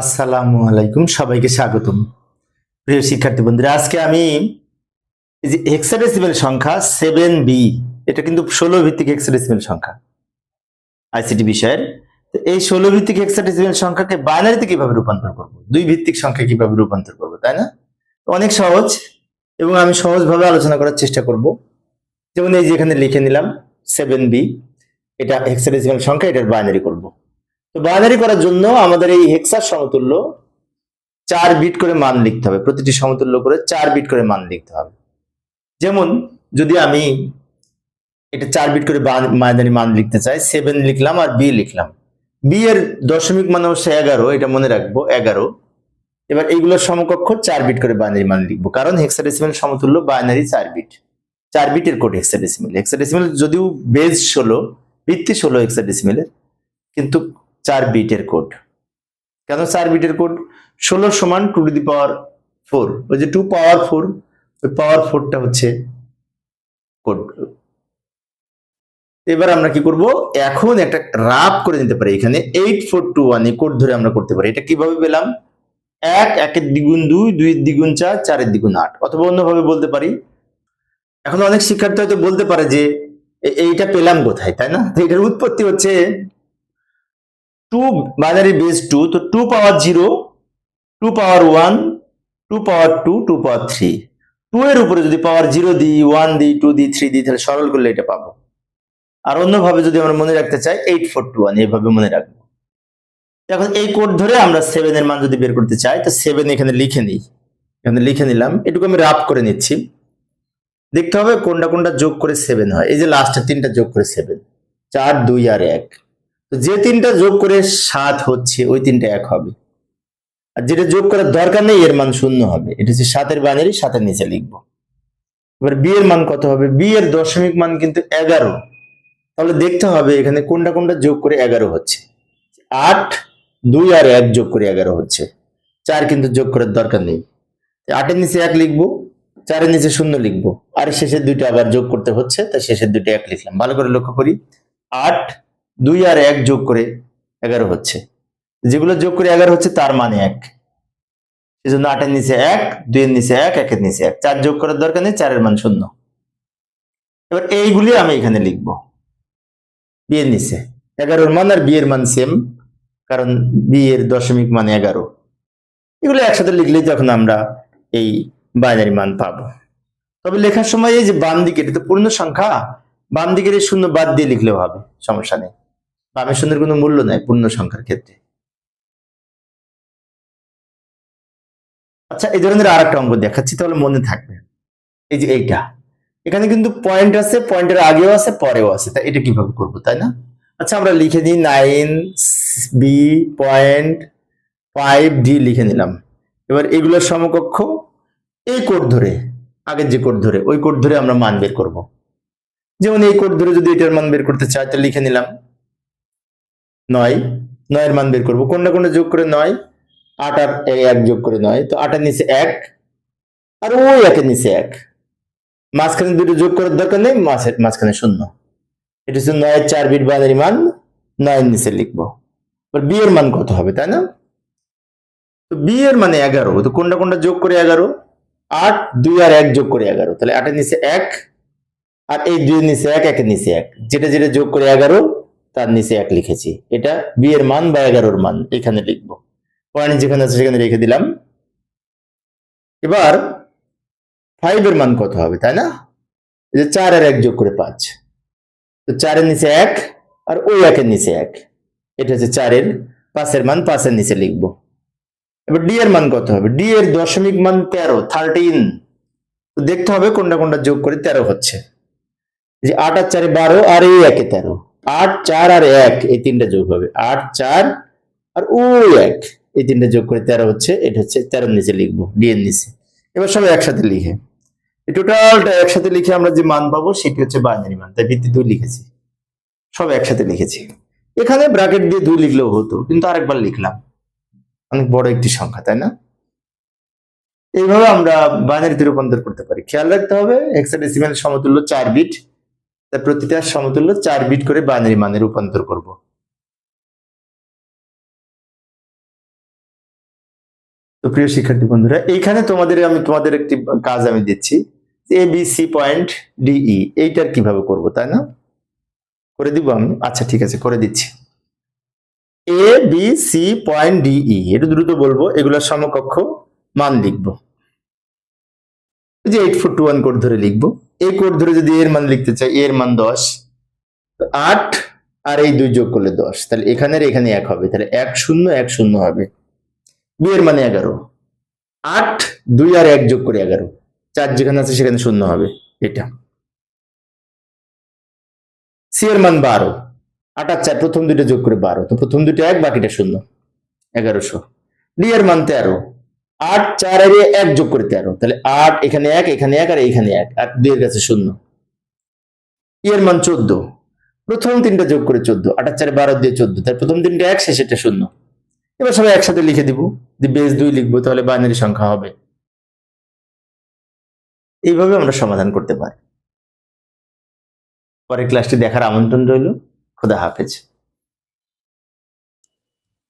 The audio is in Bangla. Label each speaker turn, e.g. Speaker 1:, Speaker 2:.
Speaker 1: আসসালামু আলাইকুম, সবাইকে স্বাগতম। প্রিয় শিক্ষার্থী বন্ধুরা, আজকে আমি এই যে হেক্সাডেসিমেল সংখ্যা সেভেন বি এটা কিন্তু ষোলো ভিত্তিক হেক্সাডেসিমেল সংখ্যা আইসিটি বিষয়ের। তো এই ষোলো ভিত্তিক হেক্সাডেসিমেল সংখ্যাকে বাইনারিতে কীভাবে রূপান্তর করব? দুই ভিত্তিক সংখ্যা কীভাবে রূপান্তর করব, তাই না? অনেক সহজ, এবং আমি সহজভাবে আলোচনা করার চেষ্টা করব। যেমন এই যে এখানে লিখে নিলাম সেভেন বি এটা হেক্সাডেসিমেল সংখ্যা, এটার বাইনারি করব। তো বাইনারি করার জন্য আমাদের এই হেক্সার সমতুল্য চার বিট করে মান লিখতে হবে। প্রতিটি সমতুল্য করে চার বিট করে মান লিখতে হবে। যেমন যদি আমি এটা চার বিট করে বাইনারি মান লিখতে চাই সেভেন লিখলাম আর বি লিখলাম। বি এর দশমিক মান হচ্ছে এগারো, এটা মনে রাখব, এগারো। এবার এইগুলোর সমকক্ষ চার বিট করে বাইনারি মান লিখব, কারণ হেক্সাডেসিমেল সমতুল্য বাইনারি চার বিট চার বিটের কোড হেক্সাডেসিমেল হেক্সাডেসিমেল যদিও বেজ ষোলো, ভিত্তি ষোলো হেক্সাডেসিমেলের কিন্তু চার বিটের কোড। কেন চার বিটের কোড? ষোলো সমান two to the power four ওই যে টু পাওয়ার ফোর ওই পাওয়ার ফোরটা হচ্ছে কোড। এবার আমরা কি করব? এখন একটা রাপ করে নিতে পারি। এখানে এইট ফোর টু ওয়ান এই কোড ধরে আমরা করতে পারি। এটা কীভাবে পেলাম? এক, একের দ্বিগুণ দুই, দুইয়ের দ্বিগুণ চার, চারের দ্বিগুণ আট। অথবা অন্যভাবে বলতে পারি। এখন অনেক শিক্ষার্থী হয়তো বলতে পারে যে এইটা পেলাম কোথায়? তাই না? এটার উৎপত্তি হচ্ছে টু বাইনারি বেস টু তো two power zero two power one two power two two power three two এর উপরে যদি পাওয়ার জিরো দিই ওয়ান দিই টু দিই থ্রি দিই, তাহলে সরল করলে এটা পাবো। আর অন্যভাবে যদি আমরা মনে রাখতে চাই এইট ফোর টু ওয়ান এইভাবে মনে রাখব। এখন এই কোড ধরে আমরা সেভেন এর মান যদি বের করতে চাই, তো সেভেন এখানে লিখে নিই। এখানে লিখে নিলাম, এটুকু আমি রাপ করে নিচ্ছি। দেখতে হবে কোনটা কোনটা যোগ করে সেভেন হয়। এই যে লাস্টের তিনটা যোগ করে সেভেন চার, দুই আর এক। যে তিনটা যোগ করে সাত হচ্ছে, ওই তিনটা এক হবে। আর যেটা যোগ করার দরকার নেই, এর মান শূন্য হবে। এটা হচ্ছে সাতের বাইনারি সাতের নিচে লিখব। এবার বি এর মান কত হবে? বি এর দশমিক মান কিন্তু এগারো। তাহলে দেখতে হবে এখানে কোনটা কোনটা যোগ করে এগারো হচ্ছে। আট, দুই আর এক যোগ করে এগারো হচ্ছে। চার কিন্তু যোগ করার দরকার নেই। আটের নিচে এক লিখব, চারের নিচে শূন্য লিখব। আর শেষের দুইটা আবার যোগ করতে হচ্ছে, তাই শেষের দুইটা এক লিখলাম। ভালো করে লক্ষ্য করি। আট দুই আর এক যোগ করে এগারো হচ্ছে। যেগুলো যোগ করে এগারো হচ্ছে, তার মানে এক। সেজন্য আটের নিচে এক, দুইয়ের নিচে এক, একের নিচে এক। চার যোগ করার দরকার নেই, চারের মান শূন্য। এবার এইগুলি আমি এখানে লিখব। বিয়ের নিচে এগারোর মান আর বিয়ের মান সেম কারণ বিয়ের দশমিক মানে এগারো। এগুলো একসাথে লিখলেই তখন আমরা এই বাইনারি মান পাব। তবে লেখার সময় এই যে বাম দিকে এটা তো পূর্ণ সংখ্যা, বাম দিকের এই শূন্য বাদ দিয়ে লিখলেও হবে, সমস্যা নেই। বামের শূন্যের কোনো মূল্য নাই পূর্ণ সংখ্যার ক্ষেত্রে। আচ্ছা এই ধরনের আর একটা অঙ্ক দেখাচ্ছি, তাহলে মনে থাকবে। এই যে এইটা, এখানে কিন্তু পয়েন্ট আছে পয়েন্টের আগেও আছে, পরেও আছে তাই এটা কীভাবে করব, তাই না? আচ্ছা আমরা লিখে দিই nine B point five D লিখে নিলাম। এবার এগুলোর সমকক্ষ, এই কোড ধরে, আগের যে কোড ধরে, ওই কোড ধরে আমরা মান বের করব। যেমন এই কোড ধরে যদি এটার মান বের করতে চাই, তাহলে লিখে নিলাম নয়। নয়ের মান বের করব। কোনটা কোনটা যোগ করে নয়? আট আর এক যোগ করে নয়। তো আটের নিচে এক আর ওই একের নিচে এক। মাঝখানে দুটো যোগ করার দরকার নেই, মাঝে- মাঝখানে শূন্য। এটা হচ্ছে নয়ের চার বিট বাইনারি মান। নয়ের নিচে লিখব। এবার বি এর মান কত হবে, তাই না? তো বি এর মানে এগারো। তো কোনটা কোনটা যোগ করে এগারো? আট, দুই আর এক যোগ করে এগারো। তাহলে আটের নিচে এক আর এই দুই নিচে এক, একের নিচে এক। যেটা যেটা যোগ করে এগারো তার নিচে এক লিখেছি। এটা বি এর মান বা এগারোর মান, এখানে লিখব। পয়েন্ট যেখানে আছে সেখানে রেখে দিলাম। এবার ফাইভ এর মান কত হবে, তাই না? যে চার আর এক যোগ করে পাঁচ। তো চারের নিচে এক আর ওই একের নিচে এক। এটা হচ্ছে চারের, পাঁচের মান পাঁচের নিচে লিখব। এবার ডি এর মান কত হবে? ডি এর দশমিক মান তেরো থার্টিন তো দেখতে হবে কোনটা কোনটা যোগ করে তেরো হচ্ছে। যে আট আর চারে বারো আর এই একে তেরো। আট, চার আর এক, এই তিনটা যোগ হবে। আট, চার আর ওই এক, এই তিনটা যোগ করে তেরো হচ্ছে, এটা হচ্ছে তেরোর নিচে লিখব ডি এর নিচে। এবার সবাই একসাথে লিখে। টোটালটা একসাথে লিখে আমরা যে মান পাবো, সেটি হচ্ছে বাইনারি মান, তাই ভিত্তি দুই লিখেছি। সব একসাথে লিখেছি। এখানে ব্র্যাকেট দিয়ে দুই লিখলেও হতো, কিন্তু আরেকবার লিখলাম। অনেক বড় একটি সংখ্যা, তাই না? এইভাবে আমরা বাইনারিতে রূপান্তর করতে পারি। খেয়াল রাখতে হবে হেক্সাডেসিমাল সমতুল্য চার বিট তাই প্রতিটা সমতুল্য চার বিট করে বাইনারি মানে রূপান্তর করব। তো প্রিয় শিক্ষার্থী বন্ধুরা, এইখানে তোমাদের আমি, তোমাদের একটি কাজ আমি দিচ্ছি A B C point D E এইটার কীভাবে করব, তাই না? করে দিব আমি? আচ্ছা ঠিক আছে, করে দিচ্ছি। A B C point D E এটা দ্রুত বলব এগুলোর সমকক্ষ মান লিখব। এই যে eight four two one code ধরে লিখব। এই কোড ধরে যদি এর মান লিখতে চাই, এর মান দশ আট আর এই দুই যোগ করলে দশ। তাহলে এখানের এখানে এক হবে, তাহলে এক শূন্য এক শূন্য হবে। বি এর মানে এগারো। আট, দুই আর এক যোগ করে এগারো। চার যেখানে আছে সেখানে শূন্য হবে, এটা। সি এর মান বারো। আট আর চার, প্রথম দুইটা যোগ করে বারো। তো প্রথম দুইটা এক, বাকিটা শূন্য। এগারোশো। ডি এর মান তেরো। আট চার আর এক যোগ করে তেরো। তাহলে আট, এখানে এক এখানে এক, আর এইখানে এক আর দুইয়ের কাছে শূন্য। ই এর মান চোদ্দ। প্রথম তিনটা যোগ করে চোদ্দ। আট আর চারে বারো দিয়ে চোদ্দ। তার প্রথম তিনটা এক শেষেরটা শূন্য। এবার সবাই একসাথে লিখে দিব। যে বেস দুই লিখব, তাহলে বাইনারি সংখ্যা হবে। এইভাবে আমরা সমাধান করতে পারি। পরে ক্লাসটি দেখার আমন্ত্রণ রইল। খোদা হাফেজ।